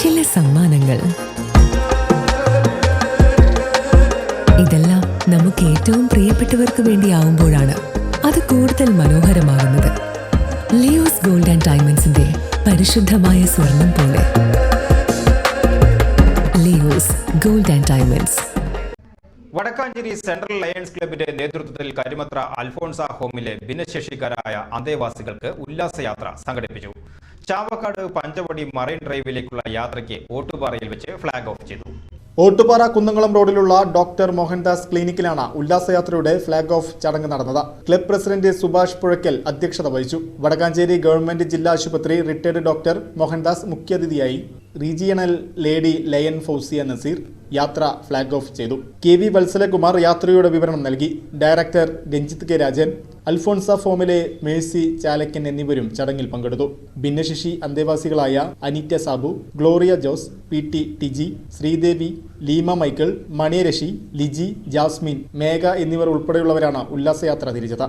ചില സമ്മാനങ്ങൾ. ഇതെല്ലാം നമുക്ക് ഏറ്റവും പ്രിയപ്പെട്ടവർക്ക് വേണ്ടിയാവുമ്പോഴാണ് അത് കൂടുതൽ മനോഹരമാകുന്നത്. ലിയോസ് ഗോൾഡ് ആൻഡ് ഡയമണ്ട്സിന്റെ പരിശുദ്ധമായ സ്വർണം പോലെ. Leo's gold and diamonds. Vadakkanchery central lions ക്ലബിന്റെ നേതൃത്വത്തിൽ കരിമത്ര അൽഫോൺസ ഹോമിലെ ഭിന്നശേഷിക്കാരായ അന്തേവാസികൾക്ക് ഉല്ലാസയാത്ര സംഘടിപ്പിച്ചു. ചാവക്കാട് പഞ്ചവടി മറൈൻ ഡ്രൈവിലേക്കുള്ള യാത്രയ്ക്ക് ഓട്ടുപാറയിൽ വെച്ച് ഫ്ളാഗ് ഓഫ് ചെയ്തു. ഓട്ടുപാറ കുന്നംകുളം റോഡിലുള്ള ഡോക്ടർ മോഹൻദാസ് ക്ലിനിക്കിലാണ് ഉല്ലാസയാത്രയുടെ ഫ്ളാഗ് ഓഫ് ചടങ്ങ് നടന്നത്. ക്ലബ് പ്രസിഡന്റ് സുഭാഷ് പുഴക്കൽ അധ്യക്ഷത വഹിച്ചു. വടക്കാഞ്ചേരി ഗവൺമെന്റ് ജില്ലാ ആശുപത്രി റിട്ടയർഡ് ഡോക്ടർ മോഹൻദാസ് മുഖ്യാതിഥിയായി regional lady lion Fauzia Naseer യാത്ര ഫ്ലാഗ് ഓഫ് ചെയ്തു. കെ വി വത്സലകുമാർ യാത്രയുടെ വിവരണം നൽകി. ഡയറക്ടർ രഞ്ജിത്ത് കെ രാജൻ അൽഫോൺസ ഫോമിലെ മേഴ്സി ചാലക്കൻ എന്നിവരും ചടങ്ങിൽ പങ്കെടുത്തു. ഭിന്നശേഷി അന്തേവാസികളായ Anita Sabu Gloria Jose P T Tiji Sreedevi Leema Michael Maniyarasi Liji Jasmine Megha എന്നിവർ ഉൾപ്പെടെയുള്ളവരാണ് ഉല്ലാസയാത്ര തിരിച്ചത്.